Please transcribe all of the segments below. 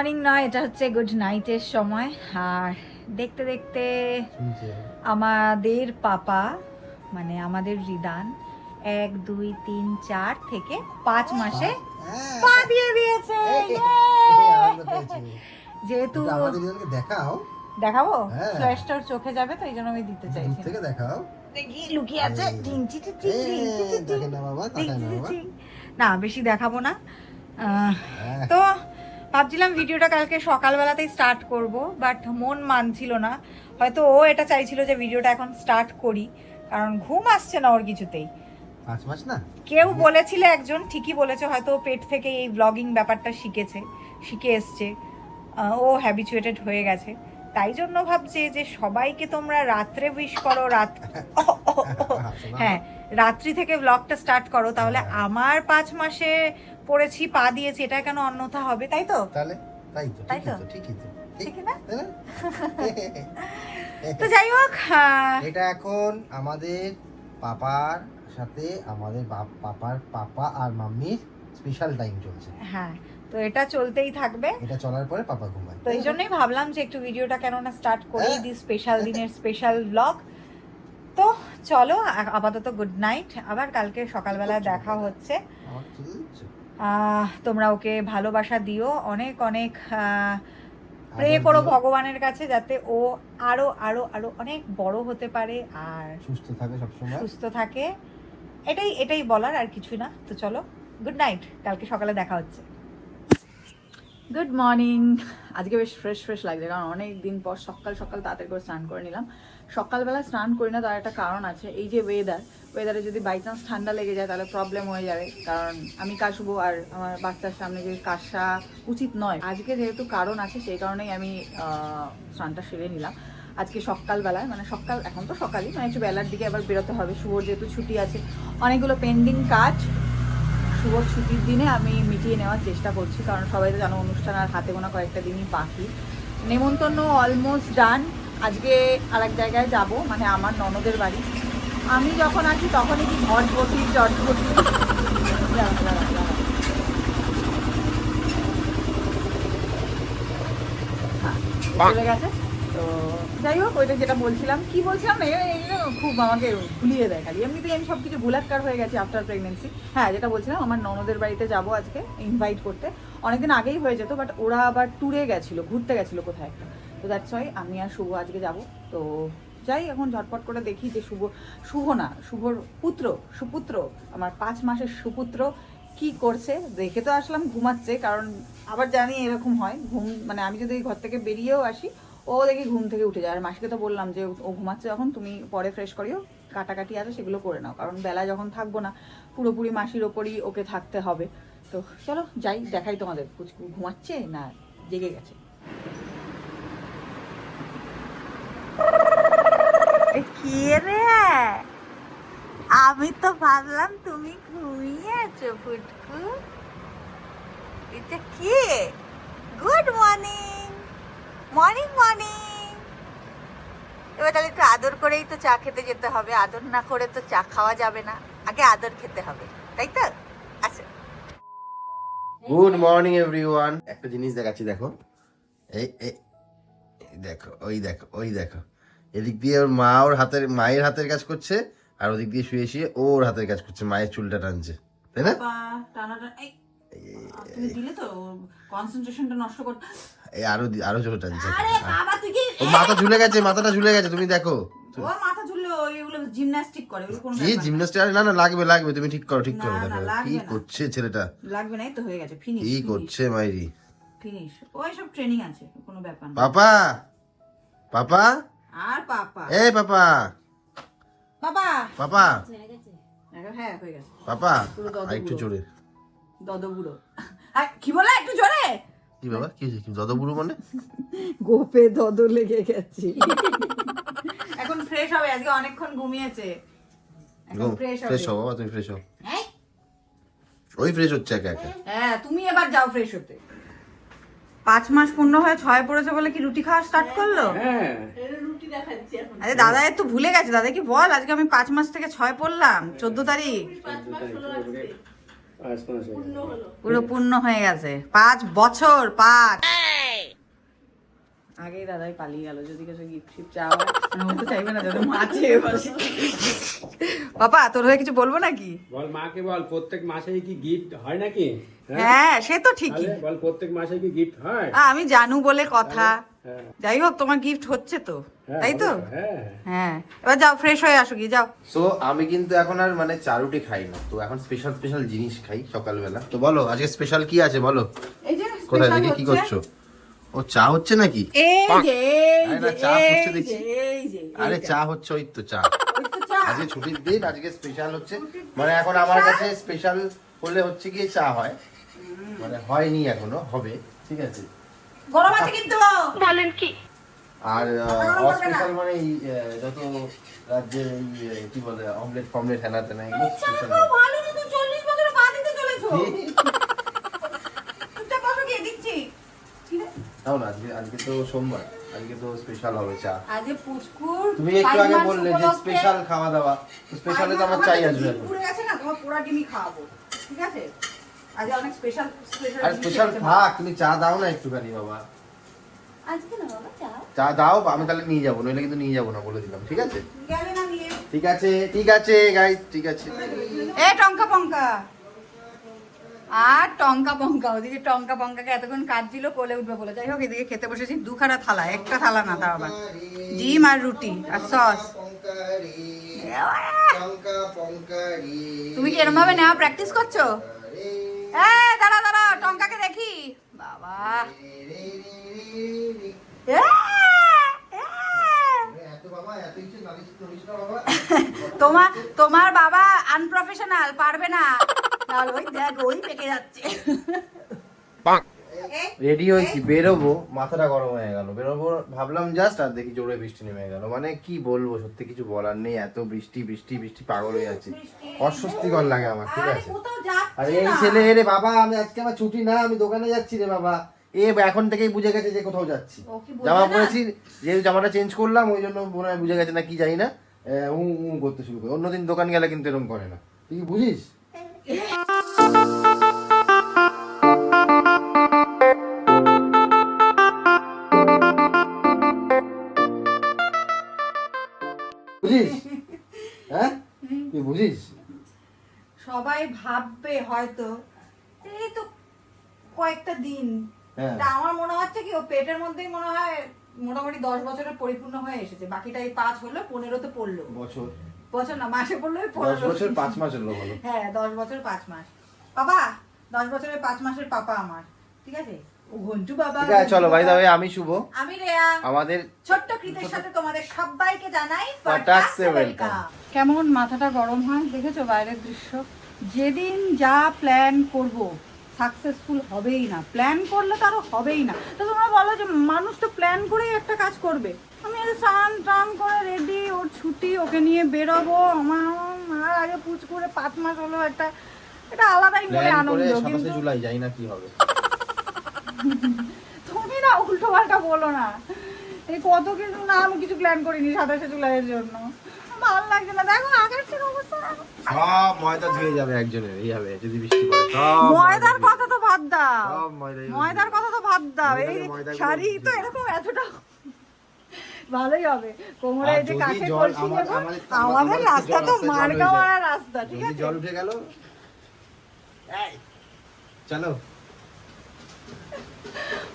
Morning নয় এটা হচ্ছে গুড নাইটের সময়। আর দেখতে দেখতে আমাদের পাপা মানে আমাদের রিদান এক দুই তিন চার থেকে পাঁচ মাসে পা দিয়ে দিয়েছে। যেহেতু দেখাও। দেখাবো? হ্যাঁ। ফ্ল্যাশটা চোখে যাবে তো এই জন্য আমি দিতে চাইছি থেকে দেখাও। দেখি লুকিয়ে আছে। না বেশি দেখাবো না। হ্যাঁ। তো ভাবছিলাম ভিডিওটা কালকে সকালবেলাতেই স্টার্ট করব বাট মন মানছিল না। হয়তো ও এটা চাইছিল যে ভিডিওটা এখন স্টার্ট করি কারণ ঘুম আসছে না ওর কিছুতেই। কেউ বলেছিল একজন ঠিকই বলেছে হয়তো পেট থেকে এই ব্লগিং ব্যাপারটা শিখেছে শিখে এসছে। ও হ্যাবিচুয়েটেড হয়ে গেছে। তাই জন্য ভাবছে যে সবাইকে তোমরা রাত্রে উইশ করো রাত হ্যাঁ রাত্রি থেকে ব্লগটা স্টার্ট করো তাহলে হ্যাঁ। আমার পাঁচ মাসে পড়েছি পা দিয়েছি এটা কেন অন্যথা হবে? তাই তো? তাহলে? তাই তো তাই তো? ঠিকই তো। ঠিকই না? তো যাই হোক এটা এখন আমাদের পাপার সাথে আমাদের পাপার পাপা আর মাম্মির স্পেশাল টাইম চলছে। হ্যাঁ তো এটা চলতেই থাকবে। এটা চলার পরে পাপা ঘুমায়। তো এই জন্যই ভাবলাম যে একটু ভিডিওটা কেননা স্টার্ট করেই হ্যাঁ। দিই স্পেশাল দিনের স্পেশাল ব্লগ তো চলো আপাতত গুড নাইট আবার কালকে সকালবেলা দেখা হচ্ছে আমার চলে যাচ্ছে। আহ, তোমরা ওকে ভালোবাসা দিও। অনেক অনেক প্রে করো ভগবানের কাছে যাতে ও আরও আরও আরও অনেক বড় হতে পারে আর সুস্থ থাকে সবসময়। সুস্থ থাকে। এটাই এটাই বলার আর কিছু না। তো চলো গুড নাইট কালকে সকালে দেখা হচ্ছে। গুড মর্নিং আজকে বেশ ফ্রেশ ফ্রেশ লাগছে কারণ অনেক দিন পর সকাল সকাল তাড়াতাড়ি করে স্নান করে নিলাম। সকালবেলা স্নান করি না, তার একটা কারণ আছে। এই যে ওয়েদার ওয়েদারে যদি বাই চান্স ঠান্ডা লেগে যায়, তাহলে প্রবলেম হয়ে যাবে। কারণ আমি কাশবো আর আমার বাচ্চার সামনে যে কাশা উচিত নয়। আজকে যেহেতু কারণ আছে, সেই কারণেই আমি স্নানটা সেরে নিলাম। আজকে সকালবেলায় মানে সকাল, এখন তো সকালই মানে একটু বেলার দিকে আবার বেরোতে হবে। শুভর যেহেতু ছুটি আছে, অনেকগুলো পেন্ডিং কাজ শুভর ছুটির দিনে আমি মিটিয়ে নেওয়ার চেষ্টা করছি কারণ সবাই তো জানো অনুষ্ঠান আর হাতে গোনা কয়েকটা দিনই বাকি। নেমন্তন্ন অলমোস্ট ডান আজকে আর এক জায়গায় যাব মানে আমার ননদের বাড়ি। আমি যখন আসি তখনই কি দাঁড়াও, দাঁড়াও। হ্যাঁ, চলে গেছে। তো যাই হোক ওইটা যেটা বলছিলাম। কি বলছিলাম? না এ- এগুলো খুব আমাকে ভুলিয়ে দেয় খালি। এমনিতেই আমি সব কিছু ভুলাক্কার হয়ে গেছি আফটার প্রেগনেন্সি হ্যাঁ যেটা বলছিলাম, আমার ননদের বাড়িতে যাব আজকে ইনভাইট করতে। অনেকদিন আগেই হয়ে যেত বাট ওরা আবার ট্যুরে গেছিল, ঘুরতে গেছিল কোথায়। একটা তো দ্যাটস ওয়াই আমি আর শুভ আজকে যাব। তো যাই, এখন ঝটপট করে দেখি যে শুভ শুভ না, শুভর পুত্র, সুপুত্র, আমার পাঁচ মাসের সুপুত্র কি করছে। দেখে তো আসলাম ঘুমাচ্ছে, কারণ আবার জানি এরকম হয়, ঘুম মানে আমি যদি ঘর থেকে বেরিয়েও আসি ও দেখি ঘুম থেকে উঠে যায়। আর মাসিকে তো বললাম যে, ও ঘুমাচ্ছে যখন, তুমি পরে ফ্রেশ করিও, কাটাকাটি আছে সেগুলো করে নাও। কারণ বেলা যখন থাকব না, পুরোপুরি মাসির ওপরই ওকে থাকতে হবে। তো চলো, যাই, দেখাই তোমাদের। কুচকু ঘুমাচ্ছে না, জেগে গেছে। কি রে? আমি তো ভাবলাম তুমি ঘুমিয়ে আছো ফুটকু এটা কি? গুড মর্নিং মর্নিং মর্নিং এবার তাহলে একটু আদর করেই তো চা খেতে যেতে হবে। আদর না করে তো চা খাওয়া যাবে না। আগে আদর খেতে হবে। তাই তো? আচ্ছা। গুড মর্নিং এভরিওয়ান একটা জিনিস দেখাচ্ছি দেখো। এই দেখো ওই দেখো ওই দেখো। এদিক দিয়ে ওর মা ওর হাতের মায়ের হাতের কাজ করছে আর ওদিক দিয়ে শুয়ে শুয়ে ওর হাতের কাজ করছে মায়ের চুলটা টানছে। তাই না? তুমি দিলে তো কনসেন্ট্রেশনটা নষ্ট কর এই আরও আরও জোরে টানছে ও মাথা ঝুলে গেছে মাথাটা ঝুলে গেছে তুমি দেখো। করে কি না। জিমনাস্টিক না না লাগবে লাগবে তুমি ঠিক করো ঠিক করো দেখো কি করছে ছেলেটা? লাগবে না তো হয়ে গেছে ফিনিশ কি করছে মাইরি? ফিনিশ ওই সব ট্রেনিং আছে কোনো ব্যাপার না। পাপা? পাপা? আর পাপা? পাপা। পাপা? হ্যাঁ হয়ে গেছে। একটু। জোরে। আর কি বলে একটু জোরে? কি বাবা? কি হয়েছে? কি দাদা বুড়ো মানে? গোপে দদ লেগে গেছে। এখন ফ্রেশ হবে আজকে অনেকক্ষণ ঘুমিয়েছে। এখন ফ্রেশ হবে। ফ্রেশ হও বাবা তুমি ফ্রেশ হও। হ্যাঁ? ওই ফ্রেশ হচ্ছে একা একা। হ্যাঁ তুমি এবার যাও ফ্রেশ হতে। পাঁচ মাস পূর্ণ হয়ে ছয় পড়েছে বলে কি রুটি খাওয়া স্টার্ট করল? আরে দাদা একটু ভুলে গেছে। দাদা কি বল? আজকে আমি পাঁচ মাস থেকে ছয় পড়লাম চোদ্দ তারিখ। পুরো পূর্ণ হয়ে গেছে। পাঁচ বছর পাঁচ। আগেই দাদাই পালিয়ে গেল যদি কিছু গিফট শিফট চাওয়া ও তো চাইবে না যাতে মা চেয়ে বসে। বাবা তোর হয়ে কিছু বলব নাকি? বল মাকে বল প্রত্যেক মাসে কি গিফট হয় নাকি? হ্যাঁ? হ্যাঁ সে তো ঠিকই। বল প্রত্যেক মাসে কি গিফট হয়? আমি জানু বলে কথা। হ্যাঁ। যাই হোক তোমার গিফট হচ্ছে তো। হ্যাঁ, তাই তো? হ্যাঁ। হ্যাঁ। এবার যাও ফ্রেশ হয়ে আসো কি যাও। সো আমি কিন্তু এখন আর মানে চারুটি খাই না। তো এখন স্পেশাল স্পেশাল জিনিস খাই সকালবেলা। তো বলো আজকে স্পেশাল কি আছে বলো? এই যে কোথায় দেখি কি করছ? ও চা হচ্ছে নাকি? এই যে এই আরে না, চা হচ্ছে দেখছি। আরে চা হচ্ছে ওই তো চা। ওই তো চা। আজকে ছুটির দিন আজকে স্পেশাল হচ্ছে। মানে এখন আমার কাছে স্পেশাল হলে হচ্ছে গিয়ে চা হয়। মানে হয়নি এখনও হবে ঠিক আছে। গরম আছে কিন্তু। আর গরম করবে না। অস্পেশাল মানে এই যত রাজ্যের এই কি বলে অমলেট ফমলেট হেনা তেনা এগুলো স্পেশাল তো ভালো না তুমি 40 বছরে পা দিতে চলেছো চুপচাপ বসো গিয়ে দিচ্ছি ঠিক আছে? তাও না আজকে আজকে তো সোমবার আজকে তো স্পেশাল হবে চা। আজকে পুচকুর তুমি একটু আগে বললে যে স্পেশাল খাওয়া দাওয়া স্পেশালে তো আমার চাই আসবে পুড়ে গেছে না তোমার পোড়া ডিমই খাওয়াবো ঠিক আছে? আজকে অনেক স্পেশাল স্পেশাল আর স্পেশাল থাক তুমি চা দাও না একটুখানি বাবা। আজকে না বাবা চা। চা দাও আমি তাহলে নিয়ে যাব নইলে কিন্তু নিয়ে যাব না বলে দিলাম ঠিক আছে? ঠিক আছে ঠিক আছে গাইস ঠিক আছে। এ টঙ্কা পঙ্কা। আর টঙ্কা পঙ্কা ওদিকে টঙ্কা পঙ্কাকে এতক্ষণ কাজ দিল কোলে উঠবে বলে। যাই হোক এদিকে খেতে বসেছি দুখানা থালা একটা থালা না তাও আবার। ডিম আর রুটি আর সস। তুমি কি এরম ভাবে নেওয়া প্র্যাকটিস করছ? এ দাঁড়া দাঁড়া টঙ্কাকে দেখি। বাবা। তোমার তোমার বাবা আনপ্রফেশনাল পারবে না। তাহলে ওই দেখ ওই পেকে যাচ্ছে। এ, রেডি হয়েছি বেরোবো মাথাটা গরম হয়ে গেল। বেরোবো ভাবলাম জাস্ট আর দেখি জোরে বৃষ্টি নেমে গেল। মানে কি বলব সত্যি কিছু বলার নেই এত বৃষ্টি বৃষ্টি বৃষ্টি পাগল হয়ে যাচ্ছে। অস্বস্তিকর লাগে আমার ঠিক আছে? আর এই ছেলে রে বাবা আমি আজকে আমার ছুটি না আমি দোকানে যাচ্ছি রে বাবা। এ এখন থেকেই বুঝে গেছে যে কোথাও যাচ্ছি। জামা? পরেছি যে জামাটা চেঞ্জ করলাম ওই জন্য মনে হয় বুঝে গেছে না কি জানি না। উ উ করতে শুরু করে। অন্যদিন দোকান গেলে কিন্তু এরকম করে না। তুই বুঝিস? বুঝিস? হ্যাঁ? তুই বুঝিস? সবাই ভাববে হয়তো এই তো কয়েকটা দিন। হ্যাঁ। তা আমার মনে হচ্ছে কি ও পেটের মধ্যেই মনে হয় মোটামুটি দশ বছরের পরিপূর্ণ হয়ে এসেছে। বাকিটা এই পাঁচ হলো পনেরোতে পড়ল। বছর। বছর না মাসে পড়ল দশ বছর পাঁচ মাস হলো। বলো হ্যাঁ দশ বছর পাঁচ মাস। বাবা দশ বছরের পাঁচ মাসের পাপা আমার ঠিক আছে? ঘন্টু বাবা। ঠিক আছে চলো ভাই আমি শুভ। আমি রেয়া। আমাদের ছোট্ট কৃতের সাথে তোমাদের সবাইকে জানাই। কেমন মাথাটা গরম হয়? দেখেছ বাইরের দৃশ্য? যেদিন যা প্ল্যান করব সাকসেসফুল হবেই না। প্ল্যান করলে তো আরও হবেই না। তো তোমরা বলো যে মানুষ তো প্ল্যান করেই একটা কাজ করবে। আমি স্নান টান করে রেডি ওর ছুটি ওকে নিয়ে বেরোবো। আমার আর আগে পুচ করে পাঁচ মাস হলো একটা এটা আলাদাই মনে আনন্দ কিন্তু জুলাই যাই না কি হবে। তুমি না উল্টো পাল্টা বলো না। এই কত কিছু না আমি কিছু প্ল্যান করিনি সাতাশে জুলাইয়ের জন্য। ভালো লাগছে না। দেখো আকাশের অবস্থা সব ময়দা ধুয়ে যাবে একজনের এই হবে যদি বৃষ্টি পড়ে সব ময়দার কথা তো বাদ দাও। সব ময়দা ময়দার কথা তো বাদ দাও। এই শাড়ি তো এরকম এতটা ভালোই হবে। কোমরে এই যে কাছে কলসি আমাদের- রাস্তা তো রাস্তায় জল মার্কা হয়ে যায়। মারা রাস্তা ঠিক আছে? জল উঠে গেল এই, চলো।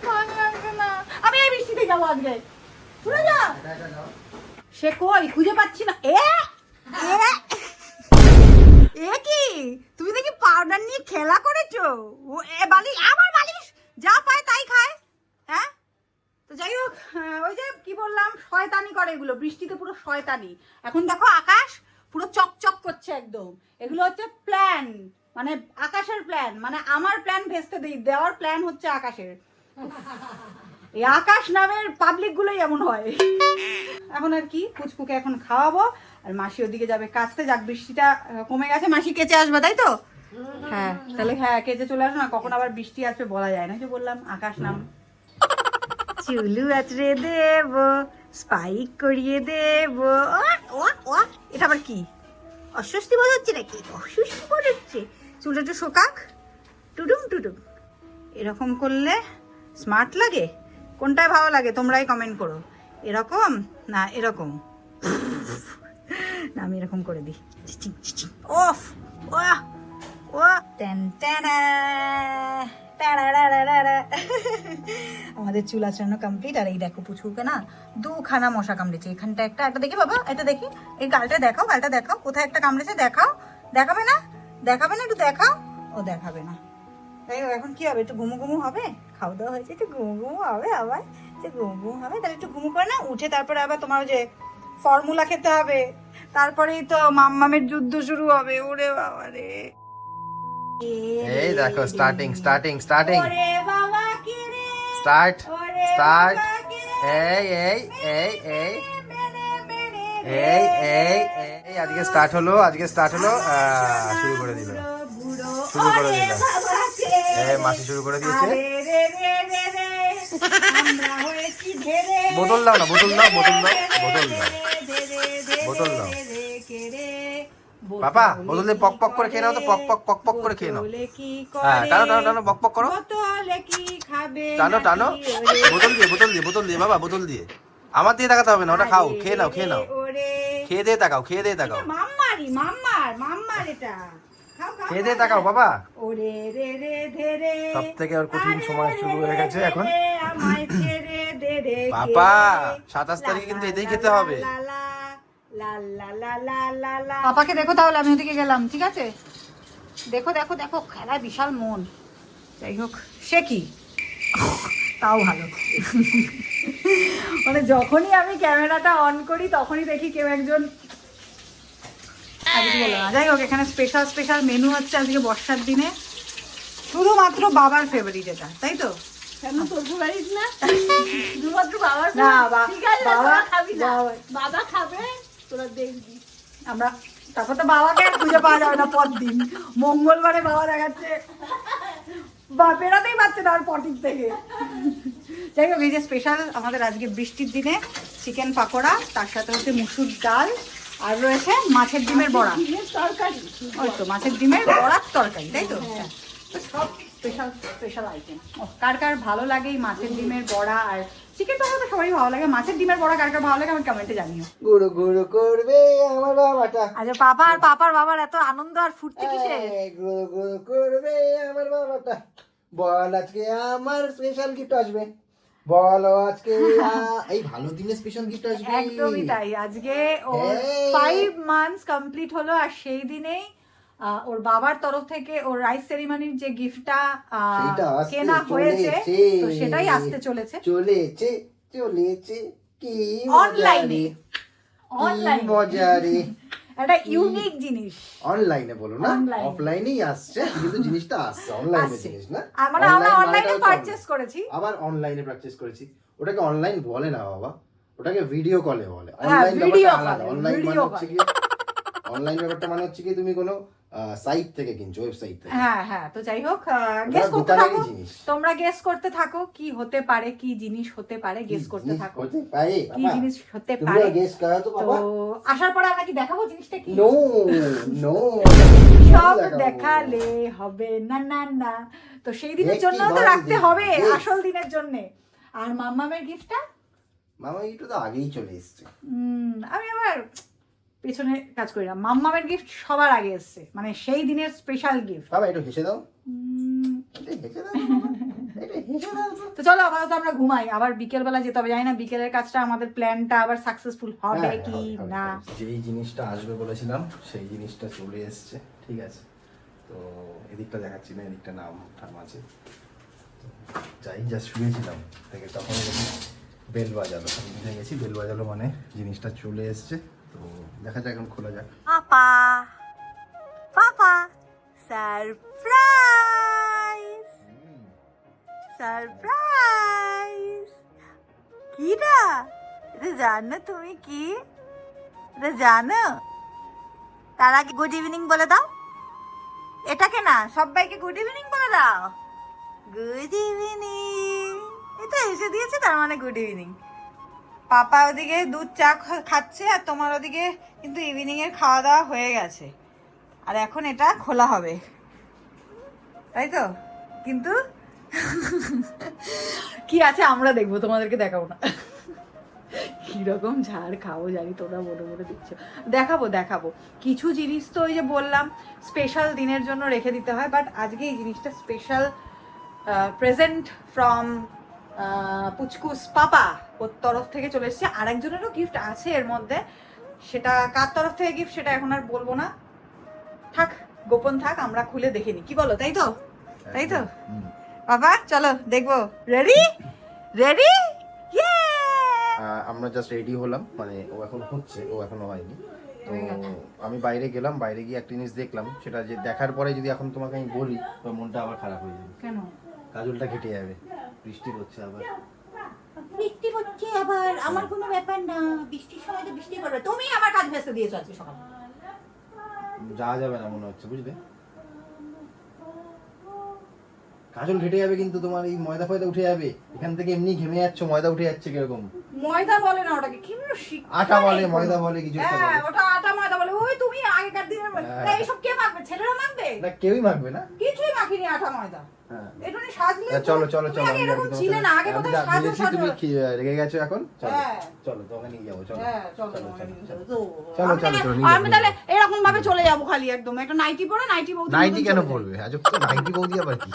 ভালো লাগছে না। আমি এই বৃষ্টিতে যাব আজকে। যা। সে কই? খুঁজে পাচ্ছি না। এ? এ কি? তুমি দেখি পাউডার নিয়ে খেলা করেছ? ও, এ বালি আমার বালিশ! যা পায় তাই খায়। হ্যাঁ? তো যাই হোক ওই যে কি বললাম? শয়তানি করে এগুলো। বৃষ্টিতে পুরো শয়তানি। এখন দেখো আকাশ পুরো চকচক করছে একদম। এগুলো হচ্ছে প্ল্যান মানে আকাশের প্ল্যান মানে আমার প্ল্যান ভেস্তে দিই দেওয়ার প্ল্যান হচ্ছে আকাশের। এই আকাশ নামের পাবলিক গুলোই এমন হয়। এখন আর কি, পুচকুকে এখন খাওয়াবো, আর মাসি ওদিকে যাবে কাচতে যাক বৃষ্টিটা কমে গেছে, মাসি কেচে আসবে, তাই তো? হ্যাঁ তাহলে হ্যাঁ কেচে চলে আসো না, কখন আবার বৃষ্টি আসবে বলা যায় না যে বললাম, আকাশ নাম। চুলু আচড়ে দেব স্পাইক করিয়ে দেব। এটা আবার কি? অস্বস্তি বোধ হচ্ছে নাকি? অস্বস্তি বোধ হচ্ছে চুলটা একটু শোকাক। টুডুম টুডুম। এরকম করলে স্মার্ট লাগে। কোনটায় ভালো লাগে তোমরাই কমেন্ট করো। এরকম? না এরকম। না, আমি এরকম করে দিই। ওফ! ওয়াহ! ওয়া টেন টেনা। আমাদের চুল আচড়ানো কমপ্লিট আর এই দেখো পুচুকে না দুখানা মশা কামড়েছে। এখানটা একটা একটা দেখি বাবা এটা দেখি। এই গালটা দেখাও গালটা দেখাও। কোথায় একটা কামড়েছে দেখাও। দেখাবে না? দেখাবে না? একটু দেখাও। ও দেখাবে না। তাই এখন কি হবে? একটু ঘুমু ঘুমু হবে? খাওয়া দাওয়া হয়েছে একটু ঘুমু ঘুমু হবে আবার। যে ঘুমু ঘুমু হবে তাহলে একটু ঘুমু করে না উঠে তারপরে আবার তোমার ওই যে ফর্মুলা খেতে হবে। তারপরেই তো মাম্মামের যুদ্ধ শুরু হবে ওরে বাবা রে। এই দেখো স্টার্টিং স্টার্টিং স্টার্টিং ওরে বাবা কি রে? স্টার্ট স্টার্ট এই এই এই এই। এই এই এই আজকে স্টার্ট হলো আজকে স্টার্ট হলো শুরু করে দিল। বুড়ো শুরু করে দিল। বাবা মাসি শুরু করে দিয়েছে। বোতল দাও না বোতল দাও বোতল দাও বোতল দাও। বোতল দাও। বাবা বোতল দিয়ে পক পক করে খেয়ে নাও তো পক পক পক পক করে খেয়ে নাও। হ্যাঁ টানো টানো টানো পক পক করো। টানো টানো। বোতল দিয়ে বোতল দিয়ে বোতল দিয়ে বাবা বোতল দিয়ে। আমার দিয়ে তাকাতে হবে না ওটা খাও খেয়ে নাও খেয়ে নাও। খেয়ে দিয়ে তাকাও খেয়ে দিয়ে তাকাও। মাম্মারি মাম্মার মাম্মার এটা। খাও, তাকাও বাবা। ওরে রে রে ধেরে সবথেকে ওর কঠিন সময় রে শুরু হয়ে গেছে রে এখন। বাবা। 27 তারিখে কিন্তু লা খেতে হবে। পাপাকে দেখো তাহলে আমি ওদিকে গেলাম ঠিক আছে? দেখো দেখো দেখো খেলা বিশাল মন। যাই হোক সে কি? তাও ভালো। মানে যখনই আমি ক্যামেরাটা অন করি তখনই দেখি কেউ একজন না। যাই হোক এখানে স্পেশাল স্পেশাল মেনু হচ্ছে আজকে বর্ষার দিনে। শুধুমাত্র বাবার ফেভারিট এটা তাই তো? কেন তোর ফেভারিট না? শুধুমাত্র বাবার না favourite? বা ঠিক আছে বাবা খাবি না। বাবা- বাবা খাবে তোরা দেখবি। আমরা তারপর তো বাবাকে আর খুঁজে পাওয়া যাবে না পর দিন মঙ্গলবারে বাবা দেখাচ্ছে। বা বেরোতেই পারছে না আর পটির থেকে। যাই হোক এই যে স্পেশাল আমাদের আজকে বৃষ্টির দিনে চিকেন পাকোড়া তার সাথে হচ্ছে মুসুর ডাল। আর রয়েছে মাছের ডিমের বড়া। তরকারি ওই তো মাছের ডিমের বড়ার তরকারি তাই তো? তো সব স্পেশাল স্পেশাল আইটেম কার কার ভালো লাগে এই মাছের ডিমের বড়া? আর চিকেন পকোড়া তো সবাই ভালো লাগে। মাছের ডিমের বড়া কার কার ভালো লাগে আমার কমেন্টে জানিও। গুরু গুরু করবে আমার বাবাটা। আচ্ছা পাপা আর পাপার বাবার এত আনন্দ আর ফুর্তি কিসে গুরু গুরু করবে আমার বাবাটা। বল আজকে আমার স্পেশাল গিফট আসবে। বলো আজকে এই ভালো দিনে স্পেশাল গিফট আসবে। একদমই তাই আজকে ওর Hey! ফাইভ মান্থস কমপ্লিট হলো আর সেই দিনেই ওর বাবার তরফ থেকে ওর রাইস সেরিমনির যে গিফটটা কেনা হয়েছে তো সেটাই আসতে চলেছে। চলেছে চলেছে কি অনলাইনে অনলাইন মজারে। একটা ইউনিক জিনিস। অনলাইনে বলো না অফলাইনেই আসছে কিন্তু জিনিসটা আসছে অনলাইনে জিনিস না। মানে আমরা অনলাইনে পারচেজ করেছি। আবার অনলাইনে পারচেজ করেছি। ওটাকে অনলাইন বলে না বাবা। ওটাকে ভিডিও কলে বলে। হ্যাঁ, অনলাইন video ব্যাপারটা আলাদা। অনলাইন মানে হচ্ছে কি অনলাইন ব্যাপারটা মানে হচ্ছে কি তুমি কোনো সাইট থেকে কিনছো ওয়েবসাইট থেকে? হ্যাঁ হ্যাঁ তো যাই হোক গেস করতে থাকো। তোমরা গেস করতে থাকো কি হতে পারে কি জিনিস হতে পারে গেস করতে থাকো। কি জিনিস হতে তুমি পারে? গেস করো তো বাবা। তো আসার পরে আমরা কি দেখাবো জিনিসটা কি? নো নো সব দেখালে হবে না না না। তো সেই দিনের জন্য তো রাখতে হবে আসল দিনের জন্য। আর মাম্মামের গিফটটা মামা এটা তো আগেই চলে এসছে। আমি আবার পেছনে কাজ করি না। মাম্মামের গিফট সবার আগে এসছে। মানে সেই দিনের স্পেশাল গিফট বাবা একটু হেসে দাও। তো। চলো আপাতত আমরা ঘুমাই। আবার বিকেলবেলা যেতে হবে। জানি না বিকেলের কাজটা আমাদের প্ল্যানটা আবার সাকসেসফুল হবে হ্যাঁ, কি না? যেই জিনিসটা আসবে বলেছিলাম সেই জিনিসটা চলে এসছে। ঠিক আছে? তো এদিকটা দেখাচ্ছি না এদিকটা নাম ঠাম আছে। যাই যা শুয়েছিলাম থেকে তখন বেল বাজালো। আমি গেছি। বেল বাজালো মানে জিনিসটা চলে এসছে। তো দেখা যাক এখন খোলা যাক। পাপা পাপা সারপ্রাইজ সারপ্রাইজ কি না এটা জানো তুমি কি? এটা জানো? তার আগে গুড ইভিনিং বলে দাও। এটাকে না সবাইকে গুড ইভিনিং বলে দাও। গুড ইভিনিং এটা এসে দিয়েছে, তার মানে গুড ইভিনিং পাপা ওদিকে দুধ চা খাচ্ছে আর তোমার ওদিকে কিন্তু ইভিনিং এর খাওয়া দাওয়া হয়ে গেছে। আর এখন এটা খোলা হবে। তাই তো? কিন্তু কি আছে আমরা দেখব, তোমাদেরকে দেখাবো না। কীরকম ঝাড় খাব জানি তোমরা বলে বলে দিচ্ছ দেখাবো দেখাবো। কিছু জিনিস তো ওই যে বললাম স্পেশাল দিনের জন্য রেখে দিতে হয় বাট আজকে এই জিনিসটা স্পেশাল প্রেজেন্ট ফ্রম পুচকুস পাপা। ওর তরফ থেকে চলে এসেছে। আর একজনেরও গিফট আছে এর মধ্যে। সেটা কার তরফ থেকে গিফট সেটা এখন আর বলব না। থাক গোপন থাক আমরা খুলে দেখে নিই। কি বলো তাই তো? তাই তো? বাবা চলো দেখব। রেডি রেডি আমরা জাস্ট রেডি হলাম। মানে ও এখন হচ্ছে ও এখনও হয়নি। তো আমি বাইরে গেলাম বাইরে গিয়ে একটা জিনিস দেখলাম। সেটা যে দেখার পরে যদি এখন তোমাকে আমি বলি তো মনটা আবার খারাপ হয়ে যাবে। কেন? কাজলটা কেটে যাবে। বৃষ্টি হচ্ছে আবার। বৃষ্টি হচ্ছে আবার আমার কোনো ব্যাপার না। বৃষ্টির সময় তো বৃষ্টি পড়বে। তুমি আমার কাজ ব্যস্ত দিয়েছ আজকে সকালে। যাওয়া যাবে না মনে হচ্ছে বুঝলে? কাজল ঘেটে যাবে কিন্তু তোমার এই ময়দা ফয়দা উঠে যাবে। এখান থেকে এমনি ঘেমে যাচ্ছ ময়দা উঠে যাচ্ছে কীরকম? ময়দা বলে না ওটাকে কি আটা বলে ময়দা বলে কিছু একটা হ্যাঁ বলে। ওটা আটা ময়দা বলে। ওই তুমি আগেকার দিনের বলে। হ্যাঁ। তা এইসব কে মাখবে? ছেলেরা মাখবে? না কেউই মাখবে না। কিছুই মাখিনি আটা ময়দা। হ্যাঁ। তা চলো চলো চলো তুমি কি রেগে গেছো এখন? চলো হ্যাঁ। চলো তোমাকে নিয়ে যাব চলো হ্যাঁ চলো চলো, চলো, চলো। আমি তাহলে- এরকম ভাবে চলে যাব খালি একদম। একটা নাইটি পরে নাইটি বৌদি নাইটি কেন পড়বে আজব তো নাইটি বৌদি আবার কি?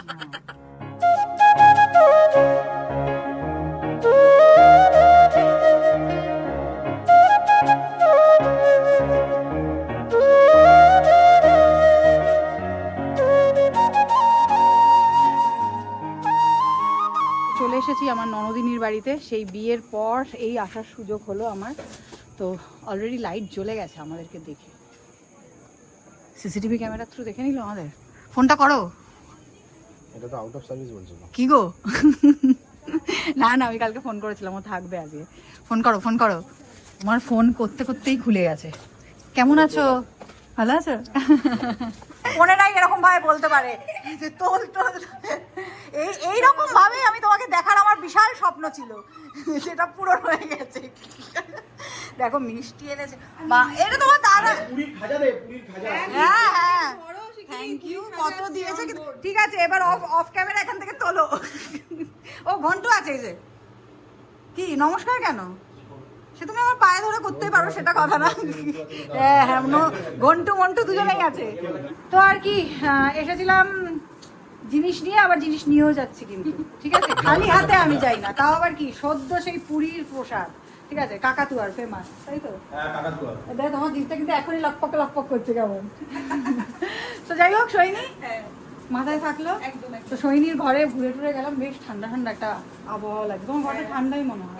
এসেছি আমার ননদিনীর বাড়িতে। সেই বিয়ের পর এই আসার সুযোগ হলো আমার। তো অলরেডি লাইট জ্বলে গেছে আমাদেরকে দেখে। সিসিটিভি ক্যামেরা থ্রু দেখে নিল আমাদের? ফোনটা করো। এটা তো আউট অফ সার্ভিস বলছো কি গো? না না আমি কালকে ফোন করেছিলাম ও থাকবে আজকে। ফোন করো ফোন করো। তোমার ফোন করতে করতেই খুলে গেছে। কেমন আছো? ভালো আছো? মনে নাই এরকম ভাবে বলতে পারে। যে তোল তোল। এই এইরকম ভাবে আমি তোমাকে দেখার আমার বিশাল স্বপ্ন ছিল। সেটা পূরণ হয়ে গেছে। দেখো মিষ্টি এনেছে। মা এটা তোমার দাদা। পুরীর খাজা দে পুরীর খাজা। হ্যাঁ হ্যাঁ থ্যাংক ইউ কত দিয়েছে ঠিক আছে এবার অফ অফ ক্যামেরা এখান থেকে তোলো। ও ঘন্টু আছে এই যে। কি নমস্কার কেন? সে তুমি আমার পায়ে ধরে করতেই পারো সেটা কথা না। হ্যাঁ হ্যাঁ ঘন্টু মন্টু দুজনেই আছে। তো আর কি এসেছিলাম জিনিস নিয়ে আবার জিনিস নিয়েও যাচ্ছি কিন্তু ঠিক আছে? খালি হাতে আমি যাই না তাও আবার কি? সদ্য সেই পুরীর প্রসাদ ঠিক আছে? কাকাতুয়ার ফেমাস তাই তো? হ্যাঁ দেখ তোমার জিভটা কিন্তু এখনই লকপক লকপক করছে কেমন। তো যাই হোক সৈনী? মাথায় থাকল? তো সৈনীর ঘরে ঘুরে টুরে গেলাম বেশ ঠান্ডা ঠান্ডা একটা আবহাওয়া লাগে। তোমার ঘরটা ঠান্ডাই মনে হয়।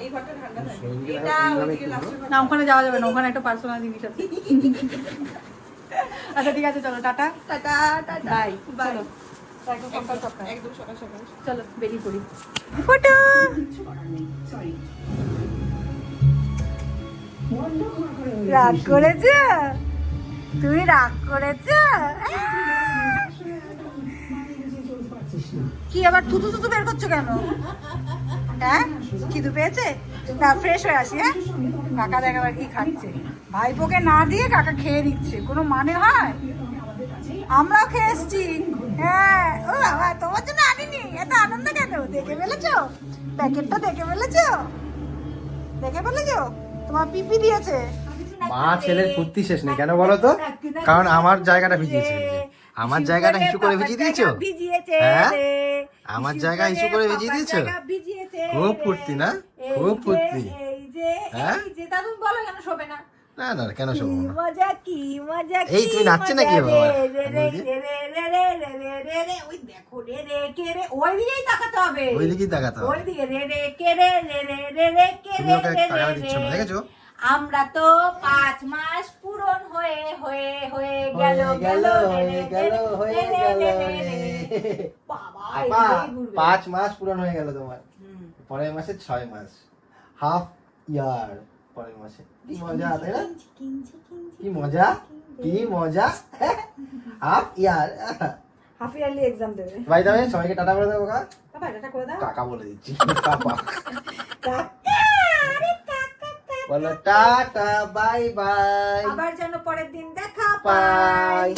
না ওখানে যাওয়া যাবে না ওখানে একটা পার্সোনাল জিনিস আছে। আচ্ছা ঠিক আছে চলো টাটা। Tata tata. বাই চলো। রাগ করেছ? তুমি রাগ করেছ? কি, আবার থুতু থুতু বের করছ কেন? হ্যাঁ? খিদু পেয়েছে? না ফ্রেশ হয়ে আসি হ্যাঁ? কাকা দেখ আবার কি খাচ্ছে। ভাইপোকে না দিয়ে কাকা খেয়ে নিচ্ছে, কোনো মানে হয়? আমরাও খেয়ে এসছি হ্যাঁ ও বাবা তোমার জন্য আনিনি এত আনন্দ কেন দেখে ফেলেছো প্যাকেটটা দেখে ফেলেছো দেখে ফেলেছো তোমার পিপি দিয়েছে মা ছেলের ফুর্তি শেষ নেই কেন বলো তো কারণ আমার জায়গাটা ভিজিয়েছে আমার জায়গাটা হিসু করে ভিজিয়ে দিয়েছ হ্যাঁ? আমার জায়গা হিসু করে ভিজিয়ে দিয়েছ? খুব। ফুর্তি না? খুব ফুর্তি। এই যে হ্যাঁ? এই যে তা বলো কেন শোবে না না না কেন মজা কি মজা এই, তুমি নাচছো নাকি বাবা? ওই দেখো রে রে কে রে ওই দিকেই তাকাতে হবে ওই দিকেই তাকাতে হবে। ওই দিকে রে রে কে রে রে রে রে রে কে রে রে রে। দেখেছ? আমরা তো পাঁচ মাস পূরণ হয়ে হয়ে হয়ে গেল গেল হয়ে গেল হয়ে গেল। বাবা। পাঁচ মাস পূরণ হয়ে গেল তোমার পরের মাসে ছয় মাস হাফ ইয়ার পরের মাসে কি মজা তাই না? কি মজা? কি মজা? Half year half yearly exam দেবে। ভাই দামে সবাইকে টাটা করে দেবো কাকা। করে দাও। কাকা বলে দিচ্ছি। কাকা। বলো টাটা বাই বাই আবার যেন পরের দিন দেখা পাই।